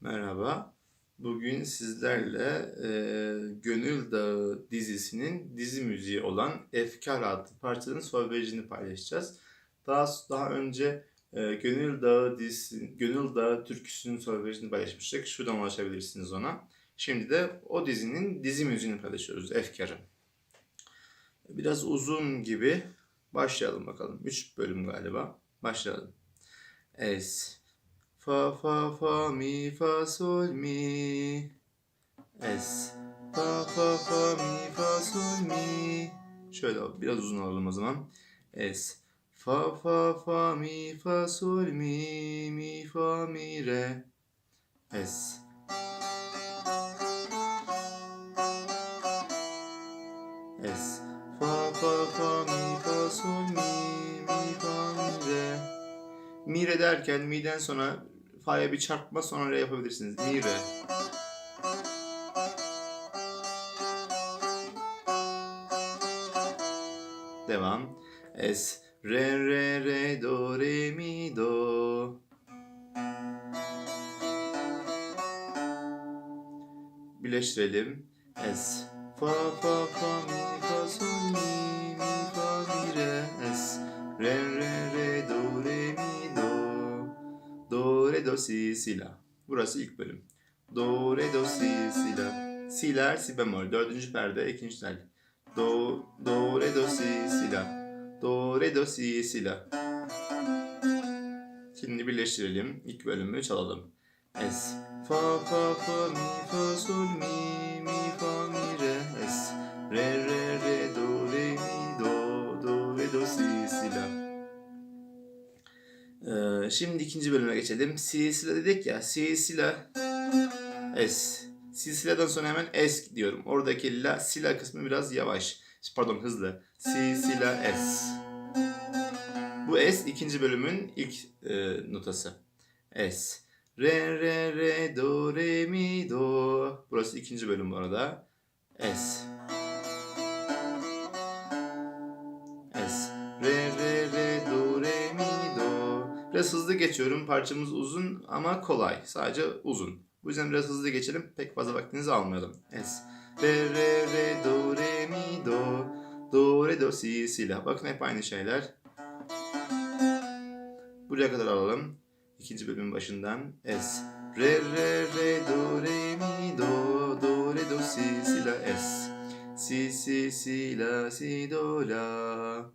Merhaba. Bugün sizlerle e, Gönül Dağı dizisinin dizi müziği olan Efkar adlı parçanın solfejini paylaşacağız. Daha daha önce e, Gönül Dağı dizisi, Gönül Dağı türküsünün solfejini paylaşmıştık. Şuradan ulaşabilirsiniz ona. Şimdi de o dizinin dizi müziğini paylaşıyoruz Efkar'ı. Biraz uzun gibi. Başlayalım bakalım. 3 bölüm galiba. Başlayalım. Es. Fa fa fa mi fa sol mi. Es. Fa fa fa mi fa sol mi. Şöyle biraz uzun alalım o zaman. Es. Fa fa fa mi fa sol mi mi fa mi re. Es. Es. Fa fa fa mi fa sol mi mi fa mi re. Mi re derken mi'den sonra fa'ya bir çarpma sonra re yapabilirsiniz. Mi re. Devam. Es re re re do re mi do. Birleştirelim. Es fa fa fa mi fa sol mi mi fa mi re es re re do si si la. Burası ilk bölüm. Do re do si si la. Si'ler si bemol. Dördüncü perde ikinci tel. Do do re do si si la. Do re do si si la. Şimdi birleştirelim. İlk bölümü çalalım. Es fa fa fa mi fa sol mi şimdi ikinci bölüme geçelim. Si si la dedik ya. Si si la es. Si si la'dan sonra hemen es diyorum. Oradaki la si la kısmı biraz yavaş. Pardon hızlı. Si si la es. Bu es ikinci bölümün ilk e, notası. Es. Re re re do re mi do. Burası ikinci bölüm bu arada. Es. Biraz hızlı geçiyorum. Parçamız uzun ama kolay. Sadece uzun. Bu yüzden biraz hızlı geçelim. Pek fazla vaktinizi almayalım. Es. Re re re do re mi do. Do re do si si la. Bakın hep aynı şeyler. Buraya kadar alalım. İkinci bölümün başından. Es. Re re re do re mi do do re do si si la es. Si si si la si do la.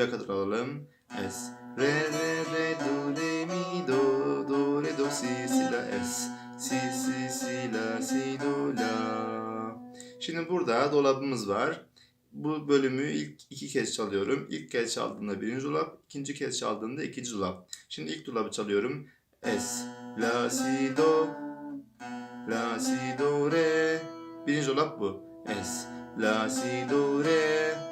Buraya kadar alalım. Es. Re re re do re mi do do re do si si la es. Si si si la si do la. Şimdi burada dolabımız var. Bu bölümü ilk iki kez çalıyorum. İlk kez çaldığımda birinci dolap, ikinci kez çaldığımda ikinci dolap. Şimdi ilk dolabı çalıyorum. Es, la, si, do, la, si, do, re. Birinci dolap bu. Es, la, si, do, re.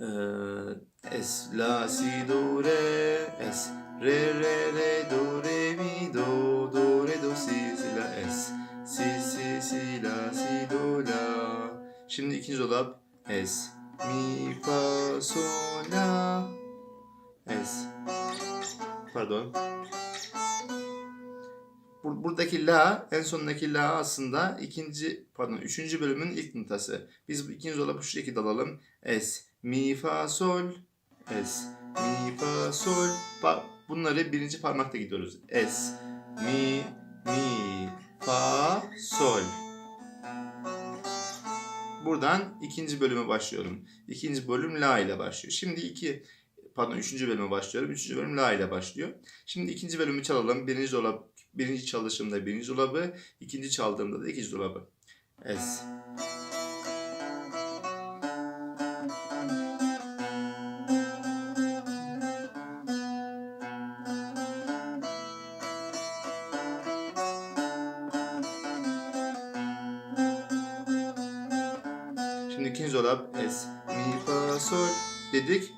Es, la, si, do, re. Es, re, re, re, do, re, mi, do, do, re, do, si, si, la, es. Si, si, si, la, si, do, la. Şimdi ikinci dolap es mi fa sol la es pardon Bur- buradaki la en sondaki la aslında ikinci pardon üçüncü bölümün ilk notası. Biz bu ikinci dolabı şu şekilde alalım. Es mi fa sol es mi fa sol Bak bunları birinci parmakta gidiyoruz. Es mi mi fa sol Buradan ikinci bölüme başlıyorum. İkinci bölüm La ile başlıyor. Şimdi iki, pardon üçüncü bölüme başlıyorum. Üçüncü bölüm La ile başlıyor. Şimdi ikinci bölümü çalalım. Birinci dolap, birinci çalışımda birinci dolabı, ikinci çaldığımda da ikinci dolabı. Es. İkinci dolap es, mi, fa, sol dedik.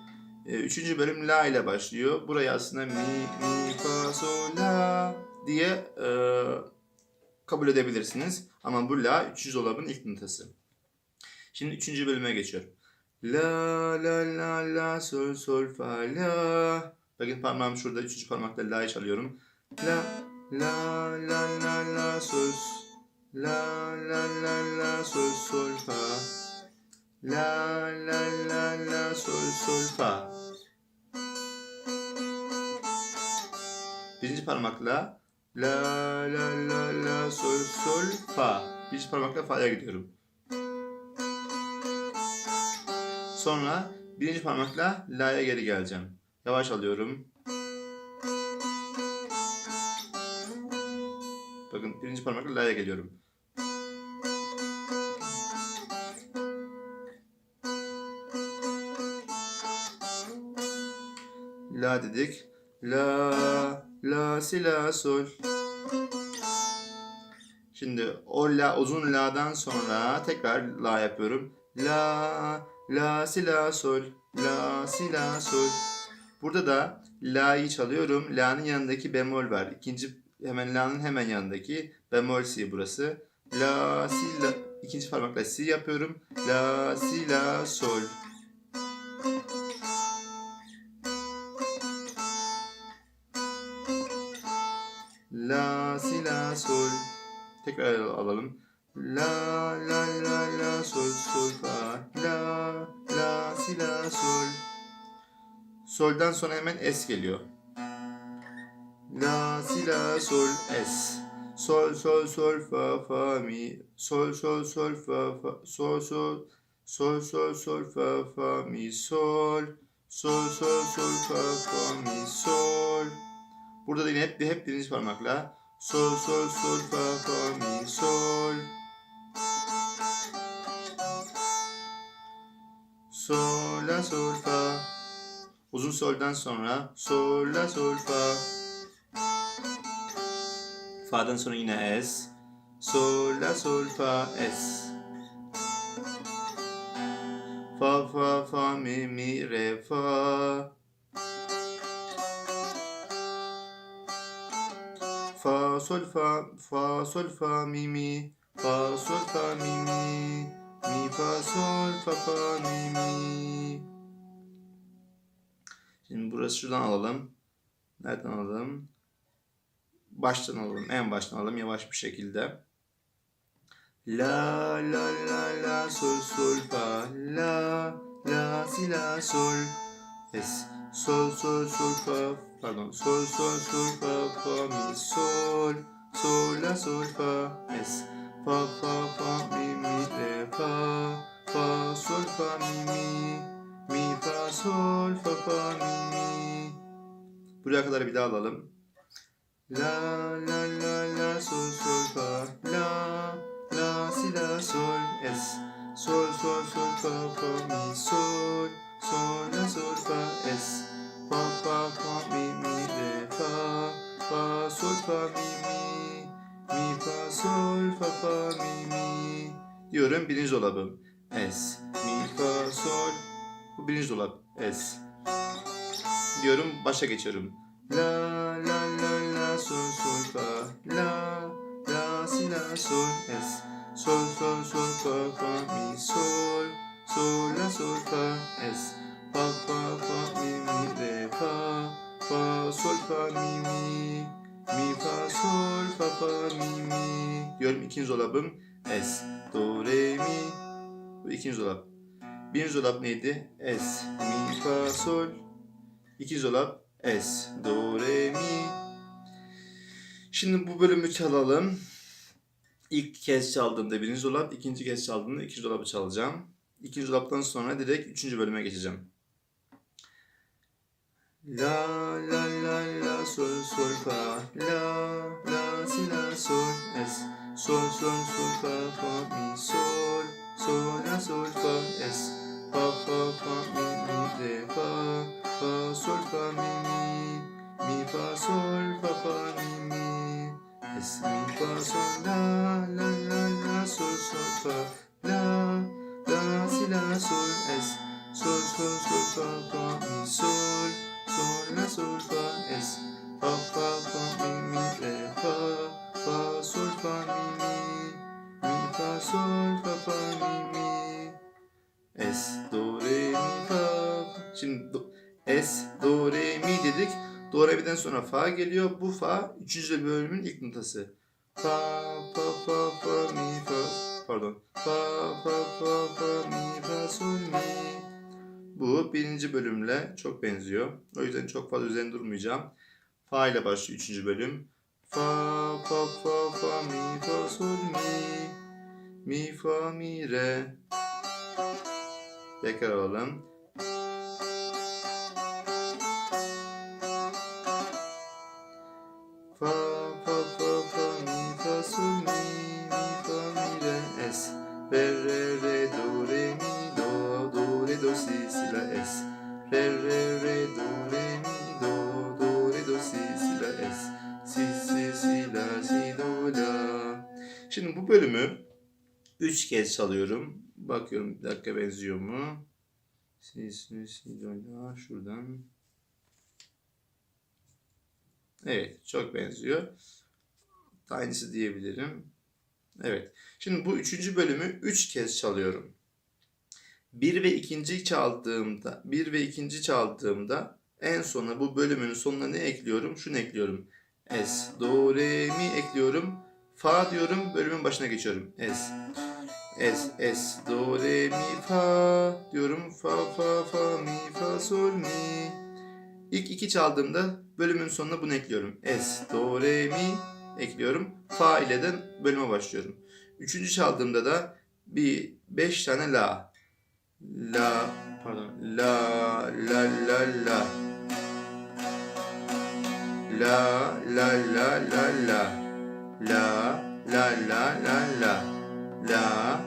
E, Üçüncü bölüm la ile başlıyor. Burayı aslında mi, mi, fa, sol, la diye e, kabul edebilirsiniz. Ama bu la üçüncü dolabın ilk notası. Şimdi üçüncü bölüme geçiyorum. La la la la sol sol fa la Bakın parmağım şurada. Üçüncü parmakla la'yı çalıyorum. La la la la la sol la la la la sol sol fa la la la la sol sol fa Birinci parmakla la la la la sol sol fa Birinci parmakla fa'ya gidiyorum. Sonra birinci parmakla la'ya geri geleceğim. Yavaş alıyorum. Bakın birinci parmakla la'ya geliyorum. Dedik. La, la, si, la, sol. Şimdi o la, uzun la'dan sonra tekrar la yapıyorum. La, la, si, la, sol. La, si, la, sol. Burada da la'yı çalıyorum. La'nın yanındaki bemol var. İkinci hemen la'nın hemen yanındaki bemol si burası. La, si, la. İkinci parmakla si yapıyorum. La, si, la, sol. La, si, la, sol. Tekrar alalım. La, la, la, la, sol, sol, fa. La, la, si, la, sol. Sol'dan sonra hemen es geliyor. La, si, la, sol, es. Sol, sol, sol, fa, fa, mi. Sol, sol, sol, fa, fa. Sol, sol. Sol, sol, sol, fa, fa, mi, sol. Sol, sol, sol, fa, fa, mi, sol. Burada da yine hep, hep birinci parmakla. Sol, sol, sol, fa, fa, mi, sol. Sol, la, sol, fa. Uzun soldan sonra sol, la, sol, fa. Fa'dan sonra yine es. Sol, la, sol, fa, es. Fa, fa, fa, mi, mi, re, fa. Fa, sol, fa, fa, sol, fa, mi, mi. Fa, sol, fa, mi, mi. Mi, fa, sol, fa, fa, mi, mi. Şimdi burası şuradan alalım. Nereden alalım? Baştan alalım. En baştan alalım yavaş bir şekilde. La la la la sol sol fa la la si la sol es sol sol sol fa pardon. Sol sol sol fa fa mi sol. Sol la sol fa es. Fa fa fa mi mi re fa. Fa sol fa mi mi. Mi fa sol fa fa mi mi. Buraya kadar bir daha alalım. La la la la sol sol fa la. La si la sol es. Sol sol sol fa fa mi sol. Sol la sol fa es fa fa fa mi mi re fa fa sol fa mi mi mi fa sol fa fa mi mi. Diyorum birinci dolabım es mi fa sol. Bu birinci dolap es. Diyorum başa geçiyorum. La la la la sol sol fa la la si la sol es. Sol sol sol fa fa mi sol sol la sol fa es fa fa fa mi mi re fa fa sol fa mi mi mi fa sol fa fa mi mi diyorum ikinci dolabım es do re mi bu ikinci dolap birinci dolap neydi es mi fa sol ikinci dolap es do re mi Şimdi bu bölümü çalalım. İlk kez çaldığımda birinci dolap, ikinci kez çaldığımda ikinci dolabı çalacağım. İkinci dolaptan sonra direkt üçüncü bölüme geçeceğim. La la la la sol sol fa. La la si la sol es. Sol sol sol fa fa mi sol. Sol la sol fa es. Fa fa fa mi mi re fa. Fa sol fa mi mi. Mi fa sol fa fa mi mi. Es mi fa sol la la la la sol sol fa. La la si la sol es. Sol sol sol fa fa mi sol sol la sol fa es fa fa fa mi mi re fa fa sol fa mi mi mi fa sol fa fa mi mi es do re mi fa şimdi do, es, do, re, mi dedik. Do, re, mi'den sonra fa geliyor. Bu fa üçüncü bölümün ilk notası. Fa, fa, fa, fa, mi, fa. Pardon. Birinci bölümle çok benziyor. O yüzden çok fazla üzerinde durmayacağım. Fa ile başlıyor üçüncü bölüm. Fa, fa, fa, fa, mi, fa, sol, mi. Mi, fa, mi, re. Tekrar alalım. Fa, 3 kez çalıyorum. Bakıyorum bir dakika benziyor mu? Şuradan. Evet çok benziyor. Aynısı diyebilirim. Evet. Şimdi bu üçüncü bölümü üç kez çalıyorum. Bir ve ikinci çaldığımda, bir ve ikinci çaldığımda en sona bu bölümün sonuna ne ekliyorum? Şunu ekliyorum. Es, do, re, mi ekliyorum. Fa diyorum, bölümün başına geçiyorum. Es es, es, do, re, mi, fa diyorum. Fa, fa, fa, mi, fa, sol, mi. İlk iki çaldığımda bölümün sonuna bunu ekliyorum. Es, do, re, mi ekliyorum. Fa ile de bölüme başlıyorum. Üçüncü çaldığımda da bir beş tane la. La, pardon. La, la, la, la. La, la, la, la, la. La, la, la, la, la. La, la,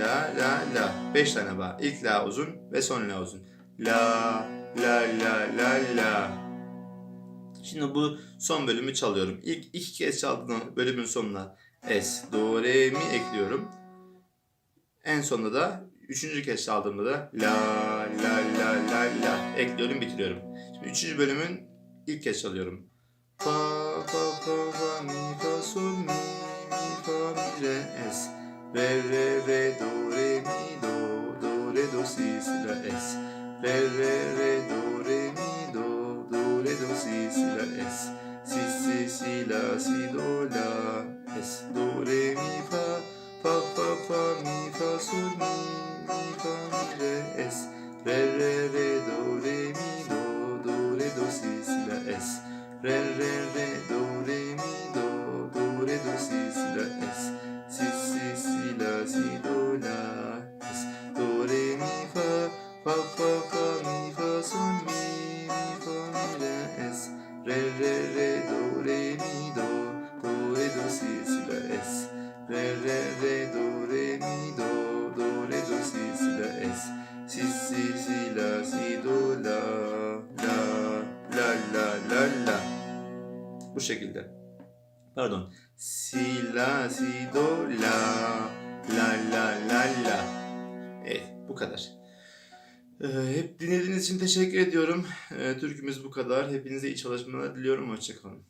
la, la, la. Beş tane ba. İlk la uzun ve son la uzun. La, la, la, la, la. Şimdi bu son bölümü çalıyorum. İlk iki kez çaldığım bölümün sonuna es, do, re, mi ekliyorum. En sonunda da üçüncü kez çaldığımda da la, la, la, la, la ekliyorum, bitiriyorum. Şimdi üçüncü bölümün ilk kez çalıyorum. Fa, fa, fa, fa, mi, fa, sol, mi, mi, fa, mi, re, es. Re, re, re, do, re, mi, do, do, re, do, si, si, la, es. Re, re, re, do, re, mi, do, do, re, do, si, si, la, es. Si, si, si, la, si, do, la, es. Do, re, mi, fa, fa, fa, fa, mi, fa, sol, mi, mi, fa, mi, re, es. Re, do, re, mi, do, do, re, do, si, si, la, es. Si, si, si, la, si, do, la, la, la, la, la, la. Bu şekilde. Pardon. Si, la, si, do, la, la, la, la, la. Evet, bu kadar. Ee, hep dinlediğiniz için teşekkür ediyorum. Ee, türkümüz bu kadar. Hepinize iyi çalışmalar diliyorum. Hoşçakalın.